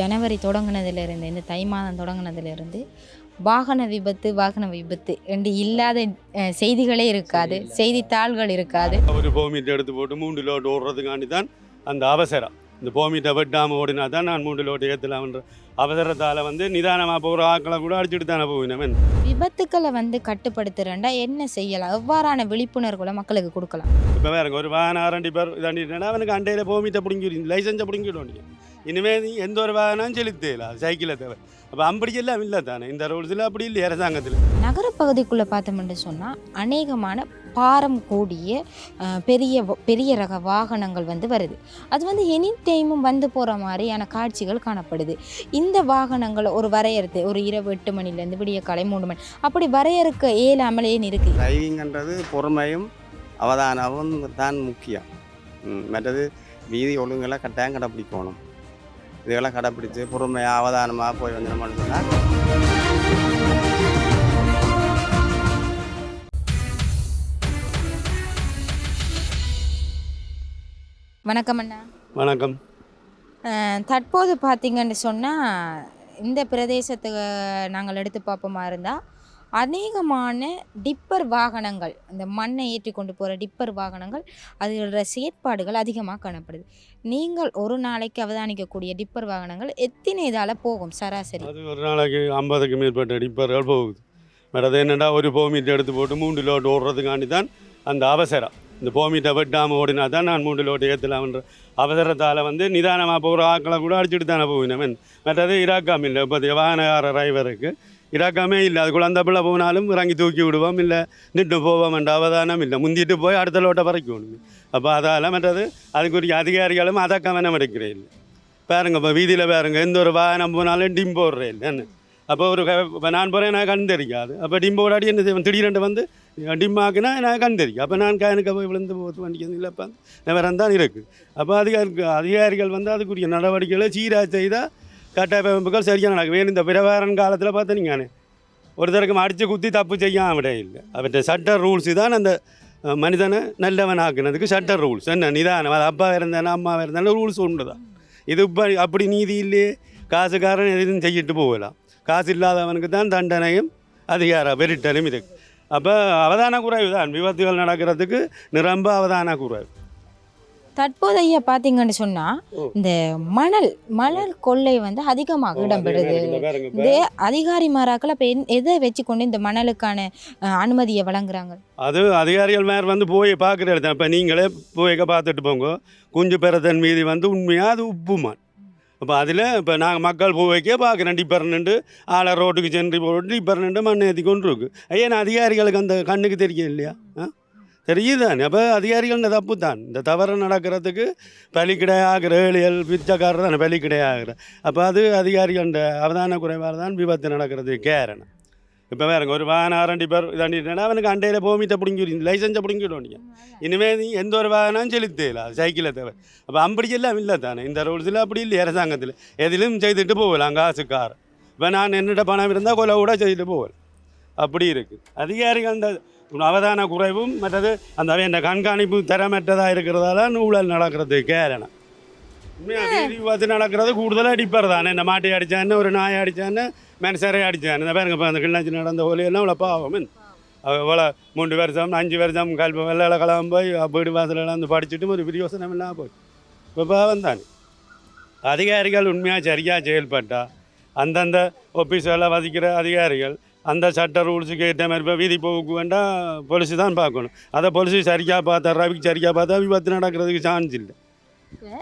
ஜனவரி தொடங்குனதுலேருந்து இந்த தை மாதம் தொடங்குனதுலேருந்து வாகன விபத்து வாகன விபத்து ரெண்டு இல்லாத செய்திகளே இருக்காது செய்தித்தாள்கள் இருக்காது. ஒரு போமீட்டர் எடுத்து போட்டு மூன்று லோட் ஓடுறதுக்காண்டி தான் அந்த அவசரம். இந்த போமீட்டை வெட்டாமல் ஓடினா தான் நான் மூன்று லோட் ஏற்றலாம்ன்ற அவசரத்தால் வந்து நிதானமாக போகிற ஆட்களை கூட அடிச்சுட்டு தானே போவினவன் விபத்துக்களை வந்து கட்டுப்படுத்துறேன்டா என்ன செய்யலாம்? எவ்வாறான விழிப்புணர்வுகளை மக்களுக்கு கொடுக்கலாம்? இப்போ வேறுங்க ஒரு வாகனம் ஆரண்டி பேர் இதாண்டிட்டா அவனுக்கு அண்டையில் போமீட்டை பிடிங்கி லைசன்ஸை பிடிங்கிடும் நீங்கள் இனிமேல் எந்த ஒரு வாகனம் செலுத்தலாம் சைக்கிளை தவிர அப்போ அப்படி எல்லாம் இல்லை தானே. இந்த ரூல்ஸில் அப்படி இல்லை அரசாங்கத்தில். நகரப்பகுதிக்குள்ளே பார்த்தோம்னு சொன்னால் அநேகமான பாரம் கூடிய பெரிய வ- பெரிய ரக வாகனங்கள் வந்து வருது. அது வந்து எனி டைமும் வந்து போகிற மாதிரியான காட்சிகள் காணப்படுது. இந்த வாகனங்கள் ஒரு வரையறுத்து ஒரு இரவு எட்டு மணிலேருந்து விடிய காலை மூணு மணி அப்படி வரையறுக்க இயலாமல் ஏன் இருக்குது டிரைவிங்ன்றது பொறுமையும் அவதானமும் தான் முக்கியம். மற்றது வீதி ஒழுங்குகளை கட்டாயம் கடைப்பிடிக்கணும். இதெல்லாம் கடைப்பிடிச்சு பொறுமையாக அவதானமாக போய் வந்துடணும்னு சொன்னால் வணக்கம் அண்ணா. வணக்கம். தற்போது பார்த்தீங்கன்னு சொன்னால் இந்த பிரதேசத்துக்கு நாங்கள் எடுத்து பார்ப்போமா இருந்தால் அநேகமான டிப்பர் வாகனங்கள் அந்த மண்ணை ஏற்றி கொண்டு போகிற டிப்பர் வாகனங்கள் அதோட செயற்பாடுகள் அதிகமாக காணப்படுது. நீங்கள் ஒரு நாளைக்கு அவதானிக்கக்கூடிய டிப்பர் வாகனங்கள் எத்தனை இதால் போகும் சராசரி? அது ஒரு நாளைக்கு ஐம்பதுக்கு மேற்பட்ட டிப்பர்கள் போகுது. வேறு அது என்னடா ஒரு போமீட்டர் எடுத்து போட்டு மூன்று லோடு ஓடுறதுக்காண்டி தான் அந்த அவசரம். இந்த போமீட்டை வெட்டாமல் ஓடினா தான் நான் மூன்று லோடு ஏற்றலாம்ன்ற அவசரத்தால் வந்து நிதானமாக போகிற ஆக்களை கூட அடிச்சுட்டு தானே போகணும். மற்றது இராக்காம் இல்லை இப்போ வாகனகார டிரைவருக்கு இறக்கமே இல்லை அதுக்குள்ள அந்த பிள்ளை போனாலும் இறங்கி தூக்கி விடுவோம் இல்லை நின்று போவோம் என்ற அவதானம் இல்லை முந்திட்டு போய் அடுத்த லோட்டை பறிக்கணும் அப்போ அதால் மற்றது அதுக்குரிய அதிகாரிகளும் அதை கவனம் எடுக்கிறே இல்லை பாருங்க இப்போ வீதியில் பாருங்க எந்த ஒரு வாகனம் போனாலும் டிம் போடுறே இல்லைன்னு அப்போ ஒரு இப்போ நான் போகிறேன் எனக்கு கண் தெரியாது அப்போ டிம் போடாடி என்ன செய்வேன் திடீரென்று வந்து டிம் ஆக்குனா எனக்கு கண் தெரியும் அப்போ நான் கணக்கு போய் விழுந்து போத்து வண்டிக்கு இல்லைப்பா நிவரம் தான் இருக்குது அப்போ அதிகாரி அதிகாரிகள் வந்து அதுக்குரிய நடவடிக்கைகளை சீராக செய்தால் கட்டமைப்புகள் சரியாக நடக்கும் வேணும் இந்த பிரபாரன் காலத்தில் பார்த்தீங்கன்னா நீங்கள் ஒருத்தருக்கு அடித்து குத்தி தப்பு செய்யாம விட இல்லை. அவற்றை சட்ட ரூல்ஸ் தான் அந்த மனிதனை நல்லவன் ஆக்குனதுக்கு சட்ட ரூல்ஸ். என்ன நிதானம். அது அப்பா இருந்தானே அம்மா இருந்தானே ரூல்ஸ் உண்டு தான் இது இப்போ அப்படி நீதி இல்லையே. காசுக்காரன் எதுவும் செய்யிட்டு போகலாம் காசு இல்லாதவனுக்கு தான் தண்டனையும் அதிகாரம் வெறிட்டலும் இது அப்போ அவதான குறைவு தான் விபத்துகள் நடக்கிறதுக்கு நிரம்ப அவதான குறைவு தற்போதைய பார்த்தீங்கன்னு சொன்னால். இந்த மணல் மணல் கொள்ளை வந்து அதிகமாக இடம்பெறுது. இந்த அதிகாரி மாறாக்கள் அப்போ எதை வச்சு கொண்டு இந்த மணலுக்கான அனுமதியை வழங்குறாங்க? அது அதிகாரிகள் மேலே வந்து போய் பார்க்குற இடத்துல இப்போ நீங்களே போய் பார்த்துட்டு போங்க. குஞ்சு பெறத்தன் மீதி வந்து உண்மையாக அது உப்புமான். அப்போ அதில் இப்போ நாங்கள் மக்கள் போய் வைக்க பார்க்குறேன் டிப்பர் நின்று ஆளை ரோட்டுக்கு சென்று போட்டு டிப்பர் நின்று மண் ஏற்றி கொண்டு இருக்கு ஏன்னா அதிகாரிகளுக்கு அந்த கண்ணுக்கு தெரியும் இல்லையா? ஆ? தெரியுதான். அப்போ அதிகாரிகள் தப்பு தான் இந்த தவறு நடக்கிறதுக்கு பலிக்கிடையாகிற ஏழியல் பிச்சைக்காரர் தானே பலிக்கிடையாகிற. அப்போ அது அதிகாரிகள் அவதான குறைவாக தான் விபத்து நடக்கிறதுக்கு காரணம். இப்போ வேறங்க ஒரு வாகனம் ஆரண்டி பேர் இதாண்டிட்டா அவனுக்கு அண்டையில் போமீட்டை பிடிங்கி லைசன்ஸை பிடிங்கிடும் நீங்கள் இனிமேல் நீ எந்த ஒரு வாகனம் செலுத்தல சைக்கிளை தேவை அப்போ அப்படி எல்லாம் இல்லை தானே. இந்த ரூல்ஸில் அப்படி இல்லை அரசாங்கத்தில். எதிலும் செய்துட்டு போகலாம் காசுக்கார இப்போ நான் என்னிட்ட பணம் இருந்தால் கொலை கூட செய்துட்டு போகலாம். அப்படி இருக்குது அதிகாரிகள் அந்த அவதான குறைவும் மற்றது அந்த அவன் கண்காணிப்பு தரமற்றதாக இருக்கிறதால ஊழல் நடக்கிறதுக்கு காரணம் உண்மையா வீதி விபத்து நடக்கிறது கூடுதலாக அடிப்பார் தானே. இந்த மாட்டை அடித்தான்னு ஒரு நாயை அடித்தான்னு மனுஷரை அடித்தான்னு இந்த பாருங்க இப்போ அந்த கிண்ணாச்சி நடந்த ஒலியெல்லாம் இவ்வளோ பாவம். இவ்வளோ மூன்று வருஷம் அஞ்சு வருஷம் கல்வி வெள்ளால கலாம் போய் வீடு வாசலெல்லாம் வந்து படிச்சுட்டு ஒரு பிரியோசனம் இல்லாமல் போய் இப்போ பாவம் தானே. அதிகாரிகள் உண்மையாக சரியாக செயல்பட்டா அந்தந்த ஆஃபீஸில் வசிக்கிற அதிகாரிகள் அந்த சட்ட ரூல்ஸுக்கு ஏற்ற மாதிரி இப்போ வீதி போக்கு வேண்டாம் போலீஸு தான் பார்க்கணும். அதை போலீஸு சரியாக பார்த்தா ரவிக்கு சரியாக பார்த்தா விபத்து நடக்கிறதுக்கு சான்ஸ் இல்லை.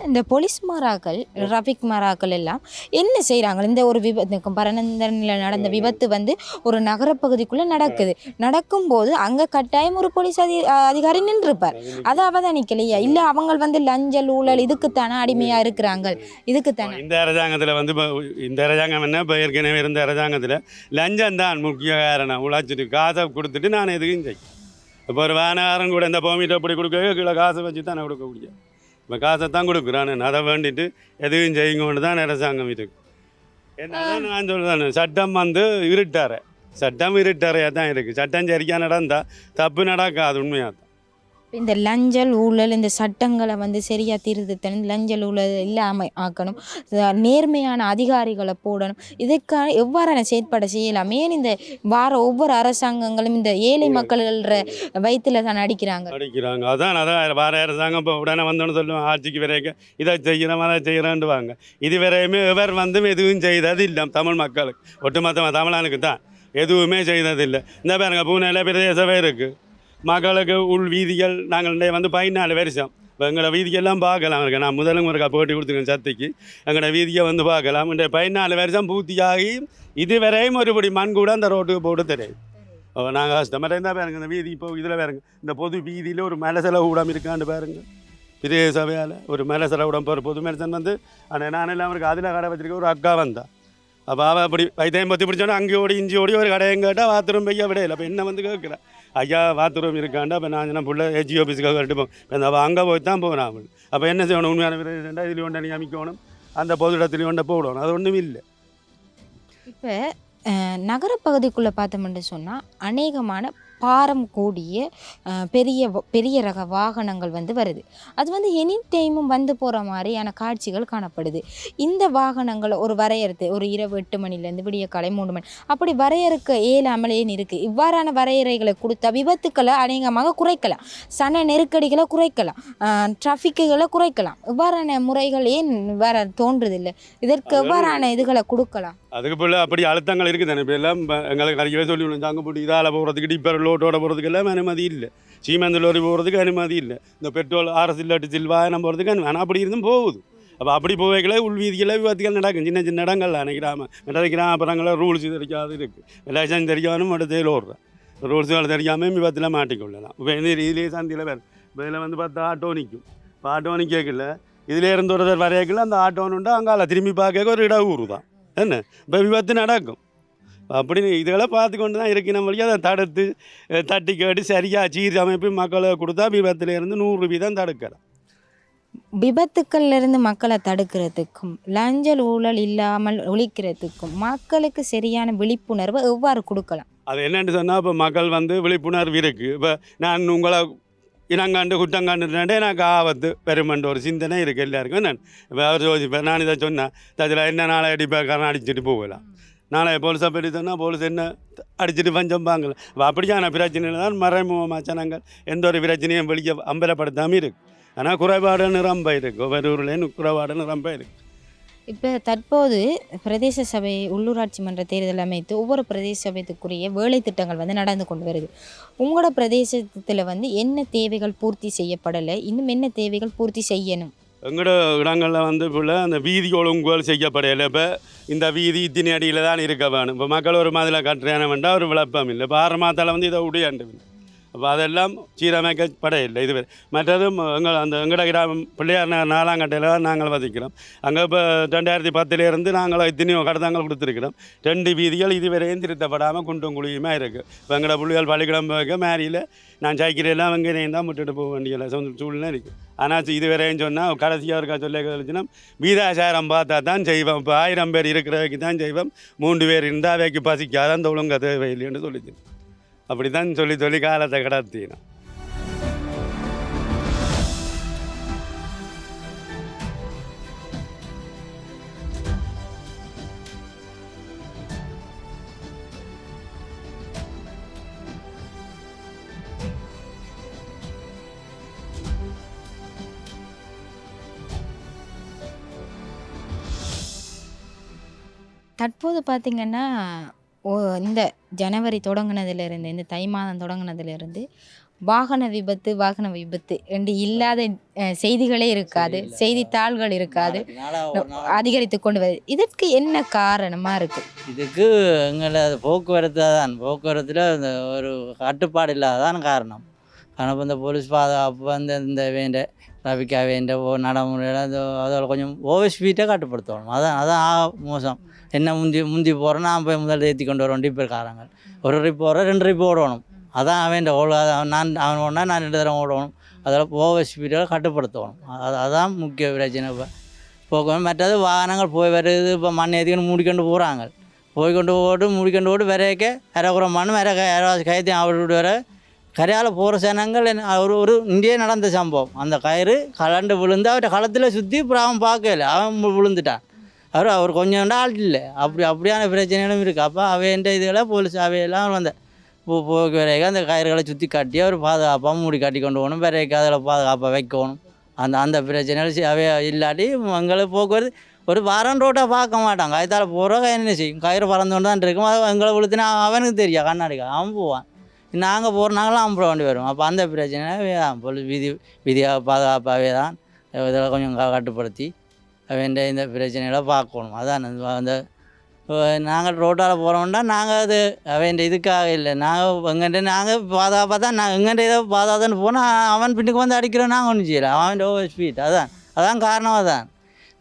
இந்த போலீஸ் மாராக்கள் டிராஃபிக் மாராக்கள் எல்லாம் என்ன செய்கிறாங்க இந்த ஒரு விபத்து பரநந்தனில் நடந்த விபத்து வந்து ஒரு நகரப்பகுதிக்குள்ளே நடக்குது. நடக்கும்போது அங்கே கட்டாயம் ஒரு போலீஸ் அதி அதிகாரி நின்றுப்பார். அதை அவதானிக்கலையா? இல்லை அவங்க வந்து லஞ்சல் ஊழல் இதுக்குத்தானே அடிமையாக இருக்கிறாங்க? இதுக்குத்தானே? இந்த அரசாங்கத்தில் வந்து இந்த அரசாங்கம் என்ன இப்போ ஏற்கனவே இருந்த அரசாங்கத்தில் லஞ்சம் தான் முக்கிய காரணம். உழைச்சிட்டு காசை கொடுத்துட்டு நான் எதுக்கும் செய்யும் இப்போ ஒரு வேனாரம் கூட இந்த போமிட்ட அப்படி கொடுக்க கீழே காசை வச்சு தானே கொடுக்க முடியும். இப்போ காசை தான் கொடுக்குறான் அதை வேண்டிட்டு எதுவும் செய்யுங்கன்னு தான் அரசாங்கம் இருக்கு. என்ன நான் சொல்லுறேன் சட்டம் வந்து இருட்டார. சட்டம் இருட்டறையாக தான் இருக்குது சட்டம் சரியாக நடந்தால் தப்பு நடக்காது உண்மையாக தான் இந்த லஞ்சல் ஊழல் இந்த சட்டங்களை வந்து சரியாக திருத்தணும் லஞ்சல் ஊழல் இல்லாமல் ஆக்கணும் நேர்மையான அதிகாரிகளை போடணும். இதுக்கான எவ்வாறான செயற்பாடை செய்யலாம்? ஏன் இந்த வார ஒவ்வொரு அரசாங்கங்களும் இந்த ஏழை மக்கள்கிற வயிற்றுல தான் அடிக்கிறாங்க? அடிக்கிறாங்க. அதான் அதான். வேற அரசாங்கம் இப்போ உடனே வந்தோன்னு சொல்லுவோம் ஆட்சிக்கு வரைக்கும் இதை செய்கிறோம் அதை செய்கிறோன்ட்டு வாங்க இது வரையுமே இவர் வந்து எதுவும் செய்தது இல்லை தமிழ் மக்களுக்கு. ஒட்டுமொத்தமாக தமிழனுக்கு தான். எதுவுமே செய்ததில்லை. இந்த பாருங்க பூனேல பிரதேச இருக்குது மக்களுக்கு உள் வீதிகள் நாங்கள் இன்றைய வந்து பதினாலு வருஷம். இப்போ எங்களோட வீதிக்கெல்லாம் பார்க்கலாம். இருக்கு. நான் முதலும் ஒருக்கா போட்டி கொடுத்துருக்கேன் சத்திக்கு எங்களோட வீதியை வந்து பார்க்கலாம். இன்றைய பதினாலு வருஷம் பூர்த்தியாகி இதுவரையும் ஒருபடி மண் கூட அந்த ரோட்டுக்கு போட்டு தெரியாது நாங்கள் கஷ்டமாக இருந்தால் பாருங்க இந்த வீதி இப்போ இதில் பாருங்க. இந்த பொது வீதியில் ஒரு மலசல ஊடம் இருக்கான்னு பாருங்க. பெரிய சபையால் ஒரு மலசல ஊடம் போகிற பொது மனுஷன் வந்து ஆனால் நானெல்லாம் அவருக்கு அதில் கடை வச்சிருக்க ஒரு அக்கா வந்தா. அப்போ அவள் அப்படி வைத்தியம் பற்றி பிடிச்சோன்னா அங்கே ஓடி இஞ்சி ஓடி ஒரு கடையும் கேட்டால் பாத்ரூம் பையா விடையில அப்போ என்ன வந்து கேட்குறேன் ஐயா பாத்ரூம் இருக்காண்டா இப்போ நான் என்ன பிள்ளை ஏஜி ஆஃபீஸுக்காக கட்டுப்போம் இப்போ அங்கே போய் தான் போகிறான் அவள் அப்போ என்ன செய்யணும் உண்மையான பிரசிடெண்டாக இதில் ஒன்றை நியமிக்கணும் அந்த பொது இடத்துலையும் ஒன்றை போடணும் அது ஒன்றும் இல்லை இப்போ நகரப்பகுதிக்குள்ளே பார்த்தோம்னு சொன்னால் அநேகமான பாரம் கூடிய பெரிய பெரிய ரக வாகனங்கள் வந்து வருது. அது வந்து எனி டைமும் வந்து போகிற மாதிரியான காட்சிகள் காணப்படுது. இந்த வாகனங்களை ஒரு வரையறுத்து ஒரு இரவு எட்டு மணிலேருந்து விடிய காலை மூணு மணி அப்படி வரையறுக்க இயலாமல் ஏன் இருக்குது இவ்வாறான வரையறைகளை கொடுத்தா விபத்துக்களை அநேகமாக குறைக்கலாம். சன நெருக்கடிகளை குறைக்கலாம். டிராஃபிக்குகளை குறைக்கலாம். இவ்வாறான முறைகள் ஏன் வேற தோன்றுதில்லை இதற்கு எவ்வாறான இதுகளை கொடுக்கலாம்? அதுக்கு போல அப்படி அழுத்தங்கள் இருக்குது தானே இப்போ எல்லாம் இப்ப எங்களுக்கு நிறையவே சொல்லி தாங்க போட்டு இதால் போகிறதுக்கு டிப்பர் லோட்டோட போகிறதுக்கு எல்லாம் அனுமதி இல்லை சீமெந்த லோரி போகிறதுக்கு அனுமதி இல்லை இந்த பெட்ரோல் ஆர்எஸ் இல்லாட்டி சில் வாகனம் போகிறதுக்கு அனு- ஆனால் அப்படி இருந்தும் போகுது அப்போ அப்படி போவைகளே உள் வீதியில் விபத்துகள் நடக்கும் சின்ன சின்ன இடங்கள் நினைக்கிறாம மற்ற கிராமப்புறங்களில் ரூல்ஸ் தெரியாத இருக்குது லைசன்ஸ் தெரியாமலும் அடுத்தையில் ஓடுறேன் ரூல்ஸுகள் தெரியாமல் விபத்தில் மாட்டிக்கொள்ளலாம் இப்போ இந்த இதுலேயே சந்தியில் வேறு இப்போ இதில் வந்து பார்த்தா ஆட்டோ நிற்கும் இப்போ ஆட்டோ நிற்கல இதில் இருந்து ஒருத்தர் வரையக்குள்ள அந்த ஆட்டோனுண்டா அங்கால திரும்பி பார்க்க ஒரு இட ஊர் தான் என்ன இப்போ விபத்து நடக்கும் அப்படி இதெல்லாம் பார்த்து கொண்டு தான் இருக்கு. நம்ம அதை தடுத்து தட்டி கேட்டு சரியாக சீர் அமைப்பு மக்களை கொடுத்தா விபத்துல இருந்து நூறு வீதம் தடுக்கலாம். விபத்துக்கள்ல இருந்து மக்களை தடுக்கிறதுக்கும் லஞ்சல் ஊழல் இல்லாமல் ஒழிக்கிறதுக்கும் மக்களுக்கு சரியான விழிப்புணர்வை எவ்வாறு கொடுக்கலாம்? அது என்னன்னு சொன்னால் இப்போ மக்கள் வந்து விழிப்புணர்வு இருக்குது இப்போ நான் உங்களை இனங்காண்டு குற்றங்காண்டுட்டே எனக்கு ஆபத்து பெருமன்ற ஒரு சிந்தனை இருக்குது எல்லாருக்கும் நான் இப்போ அவர் யோசிப்பேன் நான் இதை சொன்னேன் அதில் என்ன நாளை அடிப்பேக்காரன் அடிச்சுட்டு போகலாம். நாளை போலீஸாக போயிட்டு சொன்னால் போலீஸ் என்ன அடிச்சுட்டு பஞ்சம்பாங்கள அப்போ அப்படியான பிரச்சனையில் தான் மறைமுகமாக நாங்கள். எந்த ஒரு பிரச்சனையும் வெளியே அம்பலப்படுத்தாமல் இருக்கு. ஆனால் குறைபாடுன்னு ரொம்ப இருக்குது ஒவ்வொரு ஊர்லேயும் குறைபாடுன்னு ரொம்ப இருக்குது இப்போ தற்போது பிரதேச சபை உள்ளூராட்சி மன்ற தேர்தல் அமைத்து ஒவ்வொரு பிரதேச சபைத்துக்குரிய வேலை திட்டங்கள் வந்து நடந்து கொண்டு வருது. உங்களோட பிரதேசத்தில் வந்து என்ன தேவைகள் பூர்த்தி செய்யப்படலை? இன்னும் என்ன தேவைகள் பூர்த்தி செய்யணும்? எங்களோட இடங்களில் வந்து இப்போ அந்த வீதி ஒழுங்குகள் செய்யப்படையில. இப்போ இந்த வீதி இத்தினி அடியில் தான் இருக்க வேணும். இப்போ மக்கள் ஒரு மாதிரில கட்டுறான வேண்டாம் ஒரு விளப்பம் இல்லை. இப்போ ஆறு மாதத்தில் வந்து இதை உடையாண்டு அப்போ அதெல்லாம் சீரமைக்கப்படையில்லை இதுவரை மற்றது எங்கள் அந்த எங்கட கிராமம் பிள்ளையார் நகர் நாலாங்கட்டையில் தான் நாங்கள் வசிக்கிறோம் அங்கே இப்போ ரெண்டாயிரத்தி பத்துலேருந்து நாங்கள் இத்தனையும் கடத்தாங்கள் கொடுத்துருக்கிறோம் ரெண்டு வீதிகள் இதுவரையும் திருத்தப்படாமல் குண்டும் குழியுமா இருக்குது இப்போ எங்களோட பிள்ளைகள் பள்ளிக்கிடம் போக மேரியில் நான் சைக்கிளெல்லாம் வெங்கையும் தான் விட்டுட்டு போக வேண்டிய சூழ்நிலை இருக்குது ஆனால் இதுவரையும் சொன்னால் கடைசியாக இருக்கா சொல்ல கழிச்சுன்னா வீதாசாரம் பார்த்தா தான் செய்வோம் இப்போ ஆயிரம் பேர் இருக்கிறவைக்கு தான் செய்வோம் மூன்று பேர் இருந்தால் அவைக்கு பசிக்காதான் தொழுங்க தேவையில்லைன்னு சொல்லிச்சு அப்படி தான் சொல்லி சொல்லி காலத்தை கடத்தினோம். தற்போது பார்த்திங்கன்னா ஓ இந்த ஜனவரி தொடங்குனதிலிருந்து இந்த தை மாதம் தொடங்குனதிலிருந்து வாகன விபத்து வாகன விபத்து ரெண்டு இல்லாத செய்திகளே இருக்காது செய்தித்தாள்கள் இருக்காது. அதிகரித்து கொண்டு வருது. இதற்கு என்ன காரணமாக இருக்குது இதுக்கு எங்களை போக்குவரத்து தான் போக்குவரத்தில் இந்த ஒரு கட்டுப்பாடு இல்லாததான் காரணம். ஆனால் இந்த போலீஸ் பாதுகாப்பு வந்து இந்த வேண்ட டிராஃபிக்காக வேண்ட ஓ நடைமுறையில் அது அதோட கொஞ்சம் ஓவர் ஸ்பீட்டை கட்டுப்படுத்தணும். அதான் அதான் மோசம். என்ன முந்தி முந்தி போகிறோம் நான் போய் முதல்ல ஏற்றி கொண்டு வரோம் டிப்பர்காரங்க ஒரு ட்ரிப் போகிறோம் ரெண்டு ட்ரிப் ஓடணும். அதான் அவன் ஓட நான் அவன் ஓடனா நான் ரெண்டு தரம் ஓடணும். அதில் ஓவர் ஸ்பீடில் கட்டுப்படுத்தணும். அது அதான் முக்கிய பிரச்சனை இப்போ. போக்குவரத்து மற்றது வாகனங்கள் போய் வருது இப்போ மண் ஏற்றிக்கொண்டு மூடிக்கொண்டு போகிறாங்க போய்க்கொண்டு ஓடு மூடிக்கொண்டு ஓடு விரைக்க இறக்குற மண் வேற யாராவது கைத்தையும் ஆவிட்டு வர. கரையால் போகிற சனங்கள் ஒரு ஒரு நடந்த சம்பவம். அந்த கயிறு கலண்டு விழுந்து அவர்கிட்ட களத்தில் சுற்றி அப்புறம் அவன் பார்க்கல அவன் விழுந்துட்டான். அவர் அவர் கொஞ்சம் ஆள் இல்லை. அப்படி அப்படியான பிரச்சனைகளும் இருக்குது அப்போ அவைன்ற இதுகளை போலீஸ் அவையெல்லாம் வந்த போ போக்கு வரைக்கும் அந்த கயிறுகளை சுற்றி கட்டி அவர் பாதுகாப்பாக மூடி கட்டி கொண்டு போகணும். பிறகு அதில் பாதுகாப்பாக வைக்கணும். அந்த அந்த பிரச்சனைகள் அவைய இல்லாட்டி எங்களுக்கு போக்குவரத்து ஒரு வாரம் ரோட்டை பார்க்க மாட்டாங்க. கயத்தால் போகிறோம் என்ன செய்யும்? கயிறு பறந்து கொண்டு தான் இருக்கும். அது எங்களை விழுத்தினா அவனுக்கு தெரியும் கண்ணாடிக்கா அவன் போவான். நாங்கள் போகிறனாங்களும் அவன் போக வேண்டி வரும். அப்போ அந்த பிரச்சனை போலீஸ் விதி விதியாக பாதுகாப்பாகவே தான் இதில் கொஞ்சம் கட்டுப்படுத்தி வேண்டிய இந்த பிரச்சனைகளை பார்க்கணும். அதான் அந்த நாங்கள் ரோட்டால் போகிறோம்னா நாங்கள் அது அவன் இதுக்காக இல்லை. நாங்கள் எங்கள்கிட்ட நாங்கள் பாதுகாப்பாக தான் நான் எங்கள்கிட்ட இதை பாதுகாத்துன்னு போனால் அவன் பின்னுக்கு வந்து அடிக்கிறோம் நாங்கள் ஒன்றும் செய்யலை. அவன் ஓவர் ஸ்பீட் அதான் அதான் காரணம் அதான்.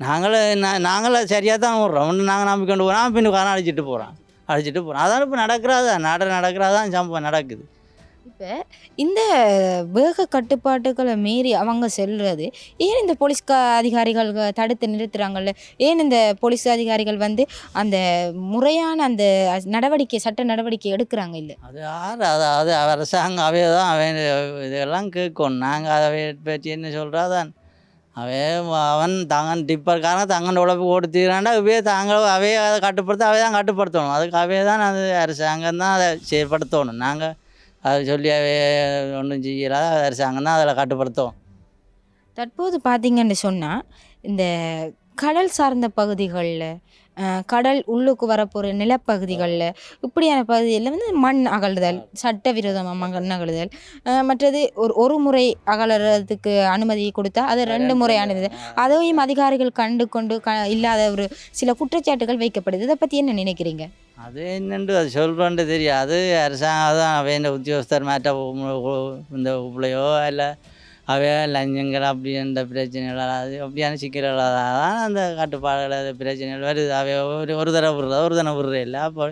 நாங்களும் நான் நாங்களும் சரியாக தான் விட்றோம். ஒன்று நாங்கள் நம்பிக்கொண்டு போகிறோம் அவன் பின்னுக்கு காரணம் அடிச்சிட்டு போகிறான் அடிச்சிட்டு போகிறான் அதான் இப்போ நடக்கிறாதான் நட நடக்கிறாதான் சம்பவம் நடக்குது. இப்போ இந்த வேக கட்டுப்பாட்டுகளை மீறி அவங்க செல்றது ஏன் இந்த போலீஸ் அதிகாரிகள் தடுத்து நிறுத்துறாங்கல்ல? ஏன் இந்த போலீஸ் அதிகாரிகள் வந்து அந்த முறையான அந்த நடவடிக்கை சட்ட நடவடிக்கை எடுக்கிறாங்க இல்லை? அது யார்? அது அது அரசாங்கம். அவைய தான் அவன் இதெல்லாம் கேட்கணும் நாங்கள் அதை பற்றி என்ன சொல்கிறாதான் அவன் அவன் தங்கன் டிப்பர்காரன் தங்கன் உழைப்பு கொடுத்துக்கிறாண்டா அவையே தாங்க அவையே அதை கட்டுப்படுத்த அவையே தான் கட்டுப்படுத்தணும். அதுக்கு அவையே தான் அது அரசாங்கம் தான் அதை செயல்படுத்தணும் நாங்கள் அதை சொல்லி ஒன்றும் செய்யலாத அரசாங்கம் தான் அதில் கட்டுப்படுத்தும். தற்போது பார்த்தீங்கன்னு சொன்னால் இந்த கடல் சார்ந்த பகுதிகளில் கடல் உள்ளுக்கு வரப்போகிற நிலப்பகுதிகளில் இப்படியான பகுதிகளில் வந்து மண் அகழுதல் சட்டவிரோதமாக மண் அகழுதல். மற்றது ஒரு ஒரு முறை அகலறதுக்கு அனுமதி கொடுத்தா அது ரெண்டு முறை அனுமதி. அதையும் அதிகாரிகள் கண்டு கொண்டு க இல்லாத ஒரு சில குற்றச்சாட்டுகள் வைக்கப்படுது. இதை பற்றி என்ன நினைக்கிறீங்க? அது என்னென்று அது சொல்கிறோன்ட்டு தெரியும் அது அரசாங்கம் தான் அவைய உத்தியோகஸ்தர் மாற்ற இந்த பிள்ளையோ இல்லை அவைய லஞ்சங்கள் அப்படின்ற பிரச்சனைகள் அது அப்படியான சிக்கல்களாக தான் அந்த கட்டுப்பாடுகள் பிரச்சனைகள் வருது. அவைய ஒரு ஒரு தடவை விடுறதா ஒரு தடவை விடுறது இல்லை. அப்போ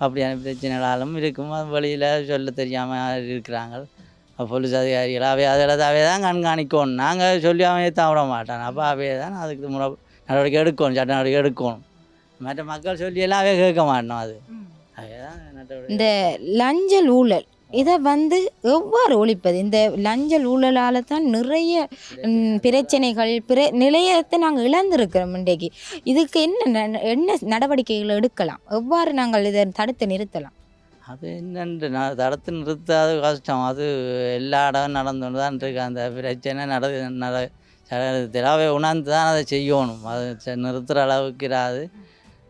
அப்படியான பிரச்சனைகளாலும் இருக்கும். அது வெளியில் சொல்ல தெரியாமல் இருக்கிறாங்க போலீஸ் அதிகாரிகள். அவை அதில் அவை தான் கண்காணிக்கணும். நாங்கள் சொல்லி ஏற்ற விட மாட்டான். அப்போ அவைய தான் அதுக்கு முறை நடவடிக்கை எடுக்கணும் சட்ட நடவடிக்கை எடுக்கணும். மற்ற மக்கள் சொல்லியெல்லாம் அவே கேட்க மாட்டோம் அது. அதுதான் நடவடிக்கை இந்த லஞ்சல் ஊழல் இதை வந்து எவ்வாறு ஒழிப்பது? இந்த லஞ்சல் ஊழலால் தான் நிறைய பிரச்சனைகள் பிற நிலையத்தை நாங்கள் இழந்திருக்கிறோம் இன்றைக்கு. இதுக்கு என்ன ந- என்ன நடவடிக்கைகள் எடுக்கலாம்? எவ்வாறு நாங்கள் இதை தடுத்து நிறுத்தலாம்? அது என்னென்று நான் தடுத்து நிறுத்தாது கஷ்டம். அது எல்லா இடம் நடந்துன்னு தான் இருக்கு. அந்த பிரச்சனை நட நட திராவை உணர்ந்து தான் அதை செய்யணும். அது நிறுத்துகிற அளவுக்கு இராது.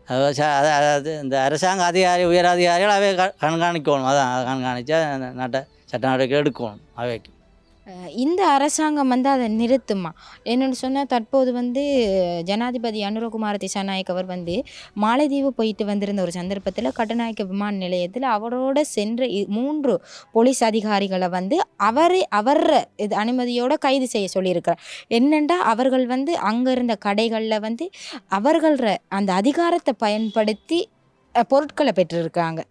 அது அதாவது இந்த அரசாங்க அதிகாரி உயர் அதிகாரிகள் அவை கண்காணிக்கணும் அதான் கண்காணித்து நாட்டை சட்ட நடவடிக்கை எடுக்கணும் அவைக்கு இந்த அரசாங்கம் வந்து அதை நிறுத்துமா? என்னென்னு சொன்னால் தற்போது வந்து ஜனாதிபதி அனுரகுமார திசாநாயக் அவர் வந்து மாலைதீவு போயிட்டு வந்திருந்த ஒரு சந்தர்ப்பத்தில் கட்டுநாயக்க விமான நிலையத்தில் அவரோட சென்ற இ- மூன்று போலீஸ் அதிகாரிகளை வந்து அவரை அவர் இது அனுமதியோட கைது செய்ய சொல்லியிருக்கிறார். என்னென்னா அவர்கள் வந்து அங்கே இருந்த கடைகளில் வந்து அவர்கள அந்த அதிகாரத்தை பயன்படுத்தி பொருட்களை பெற்றிருக்காங்க.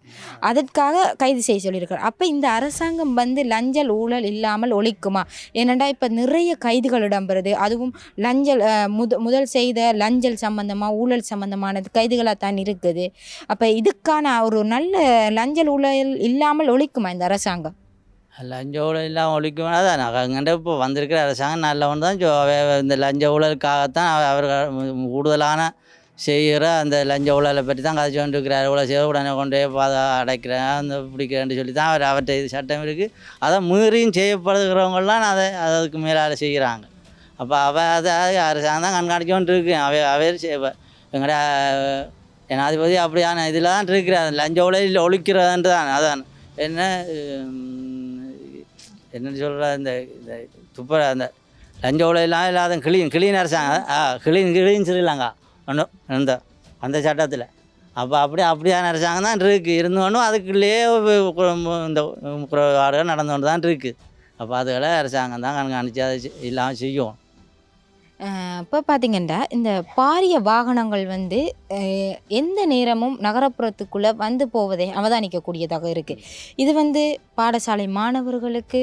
அதற்காக கைது செய்ய சொல்லியிருக்காரு. அப்போ இந்த அரசாங்கம் வந்து லஞ்சல் ஊழல் இல்லாமல் ஒழிக்குமா? ஏனெண்டா இப்போ நிறைய கைதுகள் இடம்பெறுது. அதுவும் லஞ்சல் முத முதல் செய்த லஞ்சல் சம்பந்தமாக ஊழல் சம்பந்தமானது கைதுகளாக தான் இருக்குது. அப்போ இதுக்கான ஒரு நல்ல லஞ்சல் ஊழல் இல்லாமல் ஒழிக்குமா இந்த அரசாங்கம்? லஞ்ச ஊழல் இல்லாமல் ஒழிக்கும்? அதான் அங்கண்ட இப்போ வந்திருக்கிற அரசாங்கம் நல்லவன் தான். இந்த லஞ்ச ஊழலுக்காகத்தான் அவர்கள் கூடுதலான செய்கிற அந்த லஞ்ச ஊழலை பற்றி தான் கதை கொண்டு இவ்வளோ செய்ய உடனே கொண்டு போய் பாதை அடைக்கிறேன் அந்த பிடிக்கிறேன்னு சொல்லி தான் அவர் அவர்கிட்ட இது சட்டம் இருக்குது அதை மீறியும் செய்யப்படுகிறவங்களாம் அதை அதுக்கு மேலால் செய்கிறாங்க. அப்போ அவ அதை அரசாங்கம் தான் கண்காணிச்சு கொண்டு இருக்கு அவை அவர் எங்கட ஜனாதிபதி அப்படியான இதில் தான் இருக்கிறார். லஞ்ச ஊழல் ஒழிக்கிறதுன்ட்டு தான் அதான். என்ன என்ன சொல்கிற இந்த இந்த துப்ப அந்த லஞ்ச ஊழலாம் இல்லாத கிளீன் கிளீன் அரசாங்கம். ஆ கிளீன் கிளீன் ஸ்ரீலங்கா. ஒன்றும் இந்த அந்த சட்டத்தில். அப்போ அப்படியே அப்படியான அரசாங்கம் தான் இருக்குது இருந்தோன்னும் அதுக்குள்ளேயே இந்த ஆடுகள் நடந்தோன்னு தான் இருக்குது அப்போ அதுகளை அரசாங்கம் தான் கண்காணித்து அதை இல்லாமல் செய்யும். இப்போ பார்த்தீங்கன்னா இந்த பாரிய வாகனங்கள் வந்து எந்த நேரமும் நகரப்புறத்துக்குள்ளே வந்து போவதை அவதானிக்கக்கூடியதாக இருக்குது இது வந்து பாடசாலை மாணவர்களுக்கு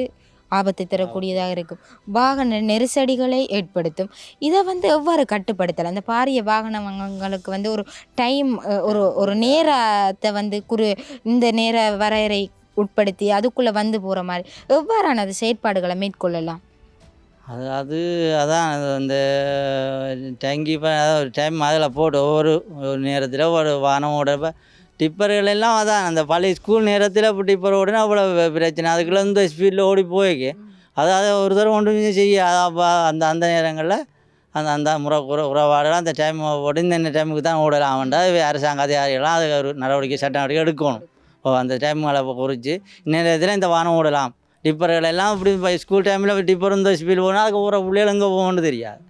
ஆபத்து தரக்கூடியதாக இருக்கும். வாகன நெரிசடிகளை ஏற்படுத்தும். இதை வந்து எவ்வாறு கட்டுப்படுத்தலாம்? அந்த பாரிய வாகனங்களுக்கு வந்து ஒரு டைம் ஒரு ஒரு நேரத்தை வந்து குறு இந்த நேர வரையறை உட்படுத்தி அதுக்குள்ளே வந்து போகிற மாதிரி எவ்வாறான அது செயற்பாடுகளை மேற்கொள்ளலாம்? அது அது அதான் அது அந்த டேங்கி ஒரு டைம் அதில் போட்டு ஒவ்வொரு ஒரு நேரத்தில் ஒரு வானம் ஓடுறப்ப டிப்பர்கள் எல்லாம் அதான் அந்த பழைய ஸ்கூல் நேரத்தில் இப்போ டிப்பர் ஓடினா அவ்வளோ பிரச்சனை. அதுக்குள்ளே இந்த ஸ்பீடில் ஓடி போய்க்கு. அதாவது ஒரு தடவை ஒன்றுமே செய்ய அப்போ அந்த அந்த நேரங்களில் அந்த அந்த முறை உற உறவாடலாம் அந்த டைம் ஓடி இந்த டைமுக்கு தான் ஓடலாம் வேண்டா அரசாங்க அதிகாரிகள்லாம் அதுக்கு ஒரு நடவடிக்கை சட்ட நடவடிக்கை எடுக்கணும். ஓ அந்த டைம்களை குறித்து நேரத்தில் இந்த வானம் ஓடலாம். டிப்பர்கள் எல்லாம் இப்படி ஸ்கூல் டைமில் டிப்பர் இந்த ஸ்பீட் போனால் அதுக்கு ஊற பிள்ளைகள் எங்கே போகணும்னு தெரியாது.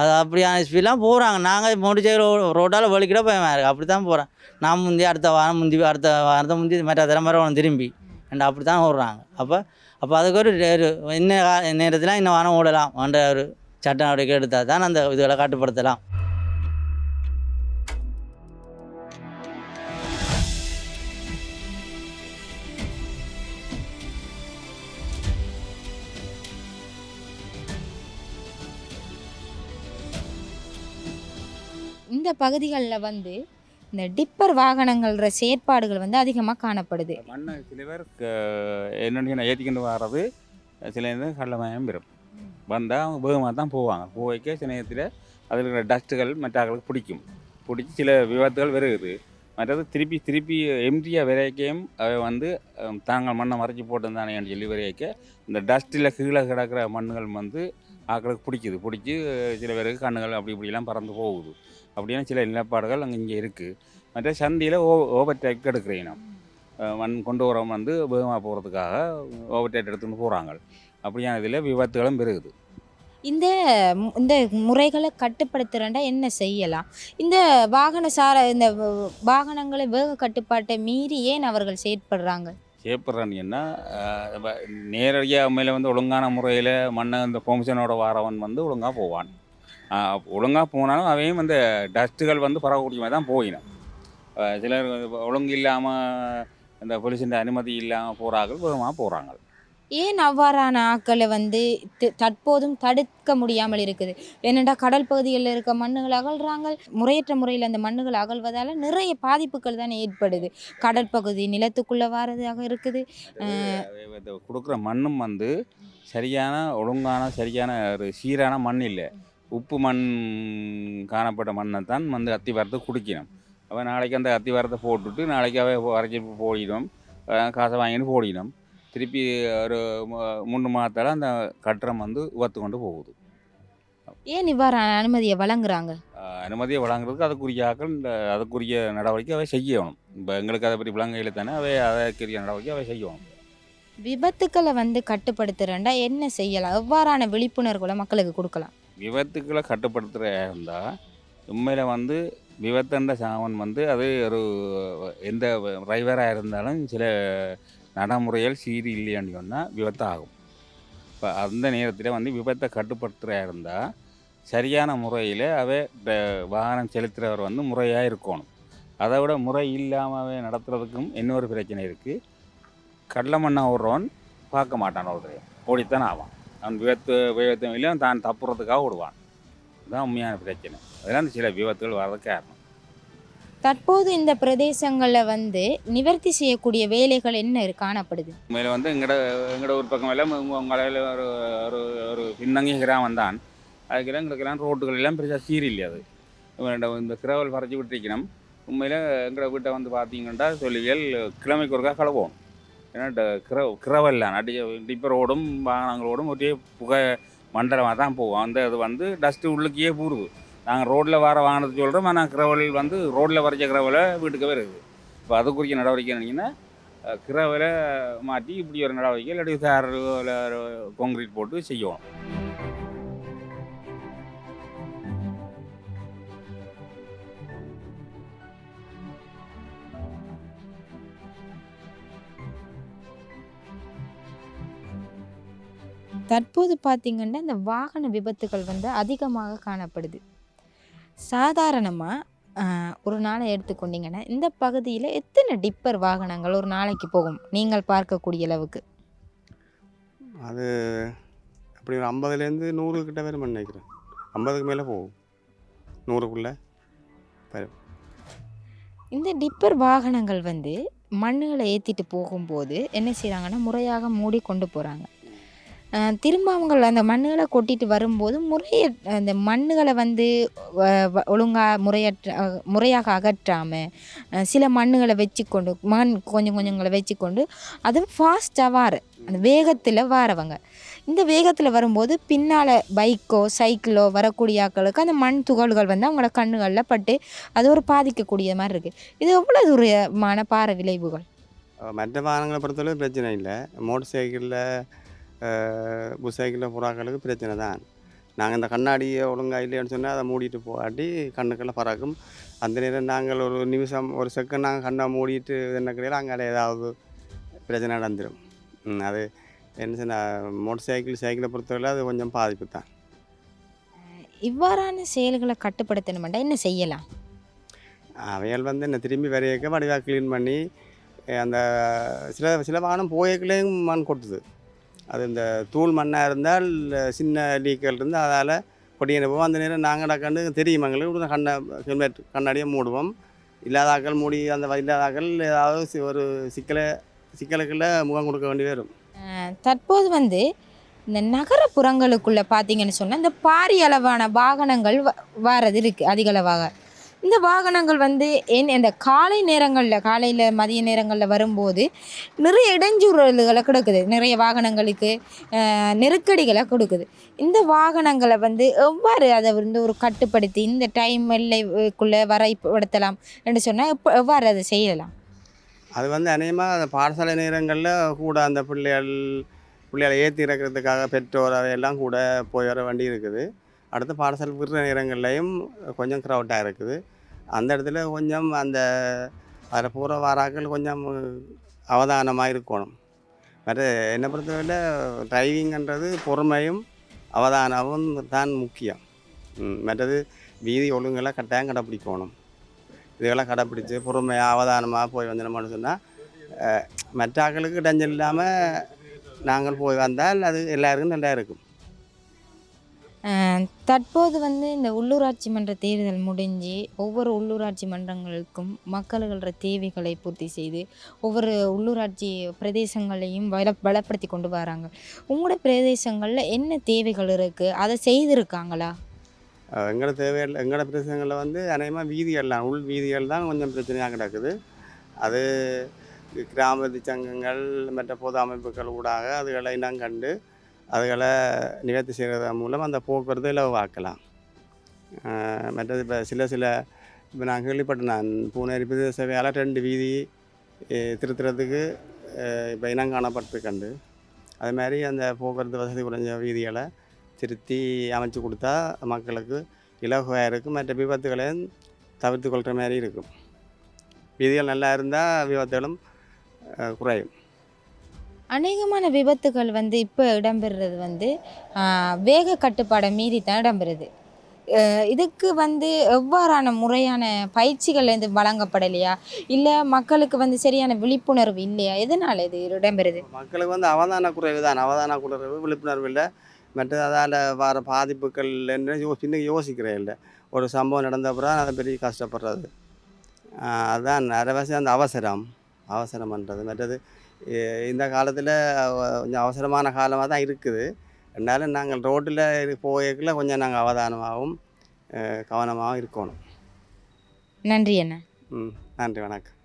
அது அப்படியான ஸ்பீட்லாம் போகிறாங்க நாங்கள் முடிச்ச ரோட்டால் வலிக்கிட பயமாக இருக்குது அப்படி தான் போகிறேன் நான் முந்தி அடுத்த வாரம் முந்தி அடுத்த வாரத்தை முந்தி மற்ற தலைமுறை திரும்பி. அண்ட் அப்படி தான் ஓடுறாங்க. அப்போ அப்போ அதுக்கு ஒரு ஒரு இன்ன நேரத்தில் இன்னும் வாரம் ஓடலாம். என்ற ஒரு சட்ட நடவடிக்கை எடுத்தால் தான் அந்த இதுகளை கட்டுப்படுத்தலாம். இந்த பகுதிகளில் வந்து இந்த டிப்பர் வாகனங்கள்ற செயற்பாடுகள் வந்து அதிகமாக காணப்படுது. மண்ணை சில பேர் க- என்னென்னு ஏற்றிக்கிட்டு வர்றது சில நேரம் கள்ளமயம் பெறும். வந்தால் அவங்க வேகமாக தான் போவாங்க. போய்க்க சில நேரத்தில் அதில் இருக்கிற டஸ்ட்டுகள் மற்றவர்களுக்கு பிடிக்கும். பிடிச்சி சில விபத்துகள் வருகுது மற்றது திருப்பி திருப்பி எம்டியாக விரைக்கையும் அவை வந்து தாங்கள் மண்ணை மறைச்சி போட்டிருந்தானேன்னு சொல்லி விரைக்க இந்த டஸ்ட்டில் கீழே கிடக்கிற மண்ணுகள் வந்து ஆக்களுக்கு பிடிக்குது. பிடிச்சி சில பேருக்கு கண்ணுகள் அப்படி இப்படிலாம் பறந்து போகுது. அப்படின்னா சில நிலப்பாடுகள் அங்கே இங்கே இருக்குது மற்ற சந்தியில் ஓ ஓவர் டேக் எடுக்கிறீங்க மண் கொண்டு வரவங்க வந்து வேகமாக போகிறதுக்காக ஓவர்டேக் எடுத்துன்னு போகிறாங்க அப்படியான இதில் விபத்துகளும் பெருகுது. இந்த இந்த முறைகளை கட்டுப்படுத்துறேன்டா என்ன செய்யலாம்? இந்த வாகன சார இந்த வாகனங்களை வேக கட்டுப்பாட்டை மீறி ஏன் அவர்கள் செயற்படுறாங்க? சேப்படுறான்னு நேரடியாக உண்மையில் வந்து ஒழுங்கான முறையில் மண்ணை இந்த பெர்மிஷனோட வாரவன் வந்து ஒழுங்காக போவான். ஒழுங்காக போனாலும் அவையும் அந்த டஸ்ட்டுகள் வந்து பரவக்கூடிய மாதிரி தான் போயிடும். சிலர் ஒழுங்கு இல்லாமல் இந்த பொலிசின் அனுமதி இல்லாமல் போகிறார்கள் விதமாக போகிறாங்க ஏன் அவ்வாறான ஆக்களை வந்து தற்போதும் தடுக்க முடியாமல் இருக்குது? ஏனெண்டா கடல் பகுதிகளில் இருக்க மண்ணுகள் அகழ்றாங்க முறையற்ற முறையில் அந்த மண்ணுகள் அகழ்வதால் நிறைய பாதிப்புகள் தானே ஏற்படுது. கடற்பகுதி நிலத்துக்குள்ளே வாரதாக இருக்குது. கொடுக்குற மண்ணும் வந்து சரியான ஒழுங்கான சரியான ஒரு சீரான மண் இல்லை. உப்பு மண் காணப்பட்ட மண்ணை தான் வந்து அத்தி வரத்தை குடிக்கணும். அவன் நாளைக்கு அந்த அத்தி வரத்தை போட்டுட்டு நாளைக்கு அவ வரைக்கும் போடிடும் காசை வாங்கிட்டு போடிடும் திருப்பி ஒரு மூணு மாதத்தால் அந்த கட்டடம் வந்து உவத்து கொண்டு போகுது. ஏன் இவ்வாறான அனுமதியை வழங்குறாங்க? அனுமதியை வழங்குறதுக்கு அதுக்குரிய ஆக்கள் இந்த அதுக்குரிய நடவடிக்கை அவை செய்யணும். இப்போ எங்களுக்கு அதை பற்றி விளங்கையில் தானே அவை அதற்குரிய நடவடிக்கை அவை செய்யணும். விபத்துக்களை வந்து கட்டுப்படுத்துறேன்டா என்ன செய்யலாம்? எவ்வாறான விழிப்புணர்வுகளை மக்களுக்கு கொடுக்கலாம்? விபத்துக்களை கட்டுப்படுத்துகிற இருந்தால் உண்மையில் வந்து விபத்துன்ற சாவன் வந்து அது ஒரு எந்த டிரைவராக இருந்தாலும் சில நடைமுறைகள் சீரி இல்லையான்னு சொன்னால் விபத்து ஆகும் இப்போ அந்த நேரத்தில் வந்து விபத்தை கட்டுப்படுத்துகிறா இருந்தால் சரியான முறையில் அவை வாகனம் செலுத்துகிறவர் வந்து முறையாக இருக்கணும். அதை விட முறை இல்லாமல் நடத்துறதுக்கும் இன்னொரு பிரச்சனை இருக்குது கடல மண்ணை ஓடுறவன் பார்க்க மாட்டான் ஒருத்தரையும் ஓடித்தான் ஆவான். அவன் விபத்து விபத்தும் இல்லை தான் தப்புறதுக்காக ஓடுவான். இதுதான் உண்மையான பிரச்சனை. அதெல்லாம் சில விபத்துகள் வர்றது காரணம். தற்போது இந்த பிரதேசங்களில் வந்து நிவர்த்தி செய்யக்கூடிய வேலைகள் என்ன காணப்படுது? உண்மையில் வந்து எங்கட எங்கட ஒரு பக்கம் எல்லாம் உங்களால் ஒரு ஒரு ஒரு பின்னங்கிய கிராமம் தான். அதுக்கெல்லாம் எங்களுக்கெல்லாம் ரோட்டுகள் எல்லாம் பெருசாக சீரில்லை அது? இந்த- இந்த கிரவல் பறிச்சு விட்டுருக்கணும். உண்மையில் எங்கட வீட்டை வந்து பார்த்தீங்கன்னா சொல்லிகள் கிழமைக்கு ஒருக்கா கழுவோம் ஏன்னா ட- கிர கிரவல்லாம் அடி டிப்பர் ரோடும் வாகனங்களோடும் ஒரே புகை மண்டலமாக தான் போகும். அந்த இது வந்து டஸ்ட்டு உள்ளுக்கே பூருது நாங்கள் ரோட்டில் வர வாகனத்தை சொல்கிறோம் ஆனால் கிரவலில் வந்து ரோட்டில் வரைச்ச கிரவலை வீட்டுக்கு வருது இப்போ அதுக்குரிய நடவடிக்கை என்னங்கன்னா கிரவலை மாற்றி இப்படி ஒரு நடவடிக்கை இல்லாட்டி தார் கான்கிரீட் போட்டு செய்யணும். தற்போது பார்த்திங்கன்னா இந்த வாகன விபத்துகள் வந்து அதிகமாக காணப்படுது. சாதாரணமாக ஒரு நாளை எடுத்துக்கொண்டீங்கன்னா இந்த பகுதியில் எத்தனை டிப்பர் வாகனங்கள் ஒரு நாளைக்கு போகும்? நீங்கள் பார்க்கக்கூடிய அளவுக்கு. அது அப்படி ஒரு ஐம்பதுலேருந்து நூறு கிட்ட வரும் நினைக்கிறேன். ஐம்பதுக்கு மேலே போகும். நூறுக்குள்ளே இந்த டிப்பர் வாகனங்கள் வந்து மண்ணுகளை ஏற்றிட்டு போகும்போது என்ன செய்கிறாங்கன்னா முறையாக மூடி கொண்டு போகிறாங்க திரும்ப அவங்க அந்த மண்ணுகளை கொட்டிட்டு வரும்போது முறைய அந்த மண்ணுகளை வந்து ஒழுங்காக முறையற்ற முறையாக அகற்றாமல் சில மண்ணுகளை வச்சுக்கொண்டு மண் கொஞ்சம் கொஞ்சங்களை வச்சுக்கொண்டு அதுவும் ஃபாஸ்ட்டாக வார அந்த வேகத்தில் வாரவங்க. இந்த வேகத்தில் வரும்போது பின்னால் பைக்கோ சைக்கிளோ வரக்கூடிய ஆட்களுக்கு அந்த மண் துகள்கள் வந்து அவங்களோட கண்ணுகளில் பட்டு அது ஒரு பாதிக்கக்கூடிய மாதிரி இருக்குது இது எவ்வளோ தூரமான பார விளைவுகள்? மற்ற வாகனங்களை பொறுத்தளவு பிரச்சனை இல்லை. மோட்டர் சைக்கிளில் புஷ் சைக்கிளில் புறாக்களுக்கு பிரச்சனை தான். நாங்கள் இந்த கண்ணாடியை ஒழுங்காக இல்லைன்னு சொன்னால் அதை மூடிட்டு போகாட்டி கண்ணுக்கெல்லாம் பறக்கும். அந்த நேரம் நாங்கள் ஒரு நிமிஷம் ஒரு செகண்ட் நாங்கள் கண்ணை மூடிட்டு என்ன கிடையாது அங்கே ஏதாவது பிரச்சனை நடந்துடும் அது என்ன சொன்னால் மோட்டர் சைக்கிள் சைக்கிளை பொறுத்தவரை அது கொஞ்சம் பாதிப்பு தான். இவ்வாறான செயல்களை கட்டுப்படுத்தணுமெண்டா என்ன செய்யலாம்? அவைகள் வந்து என்ன திரும்பி வரையக்க வடிவாக க்ளீன் பண்ணி அந்த சில சில வாகனம் போயக்குள்ளேயும் மண் கொட்டுது. அது இந்த தூள் மண்ணாக இருந்தால் சின்ன லீக்கள் இருந்தால் அதால் கொடியின அந்த நேரம் நாங்கள் கண்டு தெரியும் எங்களுக்கு. கண்ணை ஹெல்மெட் கண்ணாடியை மூடுவோம். இல்லாதாக்கள் மூடி அந்த இல்லாதாக்கள் ஏதாவது ஒரு சிக்கலை சிக்கலுக்குள்ள முகம் கொடுக்க வேண்டி வரும். தற்போது வந்து இந்த நகரப்புறங்களுக்குள்ளே பார்த்தீங்கன்னு சொன்னால் இந்த பாரிய அளவான வாகனங்கள் வ வர்றது இருக்குது அதிகளவாக. இந்த வாகனங்கள் வந்து என் இந்த காலை நேரங்களில் காலையில் மதிய நேரங்களில் வரும்போது நிறைய இடைஞ்சூறல்களை கொடுக்குது. நிறைய வாகனங்களுக்கு நெருக்கடிகளை கொடுக்குது. இந்த வாகனங்களை வந்து எவ்வாறு அதை வந்து ஒரு கட்டுப்படுத்தி இந்த டைம் எல்லைக்குள்ளே வரைப்படுத்தலாம் என்று சொன்னால் எப்போ எவ்வாறு அதை செய்யலாம்? அது வந்து அநேகமாக அந்த பாடசாலை நேரங்களில் கூட அந்த பிள்ளைகள் பிள்ளைகளை ஏற்றி இறக்கிறதுக்காக பெற்றோர் அவையெல்லாம் கூட போய் வர வேண்டி இருக்குது. அடுத்து பாடசாலை விடுற நேரங்கள்லையும் கொஞ்சம் க்ரௌட்டாக இருக்குது. அந்த இடத்துல கொஞ்சம் அந்த அதில் போகிற வாராக்கள் கொஞ்சம் அவதானமாக இருக்கணும். மற்ற என்னை பொறுத்தவரையில் டிரைவிங்கன்றது பொறுமையும் அவதானமும் தான் முக்கியம். மற்றது வீதி ஒழுங்கெல்லாம் கட்டாயம் கடைப்பிடிக்கணும். இதெல்லாம் கடைப்பிடிச்சு பொறுமையாக அவதானமாக போய் வந்தோம்னு சொன்னால் மற்ற ஆட்களுக்கு டஞ்சல் இல்லாமல் நாங்கள் போய் வந்தால் அது எல்லாருக்கும் நல்லா இருக்கும். தற்போது வந்து இந்த உள்ளூராட்சி மன்ற தேர்தல் முடிஞ்சு ஒவ்வொரு உள்ளூராட்சி மன்றங்களுக்கும் மக்களுகளோட தேவைகளை பூர்த்தி செய்து ஒவ்வொரு உள்ளூராட்சி பிரதேசங்களையும் வள பலப்படுத்தி கொண்டு வராங்க. உங்களோட பிரதேசங்களில் என்ன தேவைகள் இருக்குது அதை செய்திருக்காங்களா? எங்களோட தேவைகள் எங்களோட பிரதேசங்களில் வந்து அநேகமாக வீதிகள்லாம் உள் வீதிகள் தான் கொஞ்சம் பிரச்சனையாக கிடக்குது. அது கிராம சங்கங்கள் மற்ற பொது அமைப்புகள் ஊடாக அதுகளை இனம் கண்டு அதுகளை நிவர்த்தி செய்கிறது மூலம் அந்த போக்குவரத்தை இலவாக்கலாம் மற்றது இப்போ சில சில இப்போ நான் கேள்விப்பட்டேன் நான் பூனேரி பிரதேச வேலை ரெண்டு வீதி திருத்துறதுக்கு இப்போ இனம் காணப்பட்டு கண்டு. அது மாதிரி அந்த போக்குவரத்து வசதி குறைஞ்ச வீதிகளை திருத்தி அமைச்சு கொடுத்தா மக்களுக்கு இலகுவாக இருக்கும். மற்ற விபத்துகளையும் தவிர்த்து கொள்கிற மாதிரி இருக்கும். வீதிகள் நல்லா இருந்தால் விபத்துகளும் குறையும். அநேகமான விபத்துகள் வந்து இப்போ இடம்பெறுறது வந்து வேக கட்டுப்பாடை மீறி தான் இடம்பெறுது இதுக்கு வந்து எவ்வாறான முறையான பயிற்சிகள் வந்து வழங்கப்படலையா? இல்லை மக்களுக்கு வந்து சரியான விழிப்புணர்வு இல்லையா? எதனால் இது இடம்பெறுது? மக்களுக்கு வந்து அவதான குறைவு தான். அவதான குறைவு விழிப்புணர்வு இல்லை. மற்ற அதால் வர பாதிப்புகள் என்ன யோ இன்னும் யோசிக்கிறேன் இல்லை. ஒரு சம்பவம் நடந்த அப்புறம் அதை பெரிய கஷ்டப்படுறது. அதுதான் நிறைய அந்த அவசரம். அவசரம் பண்ணுறது மற்றது இந்த காலத்தில் கொஞ்சம் அவசரமான காலமாக தான் இருக்குது. இருந்தாலும் நாங்கள் ரோட்டில் போயக்குள்ள கொஞ்சம் நாங்கள் அவதானமாகவும் கவனமாகவும் இருக்கணும். நன்றி அண்ணா. ம் நன்றி வணக்கம்.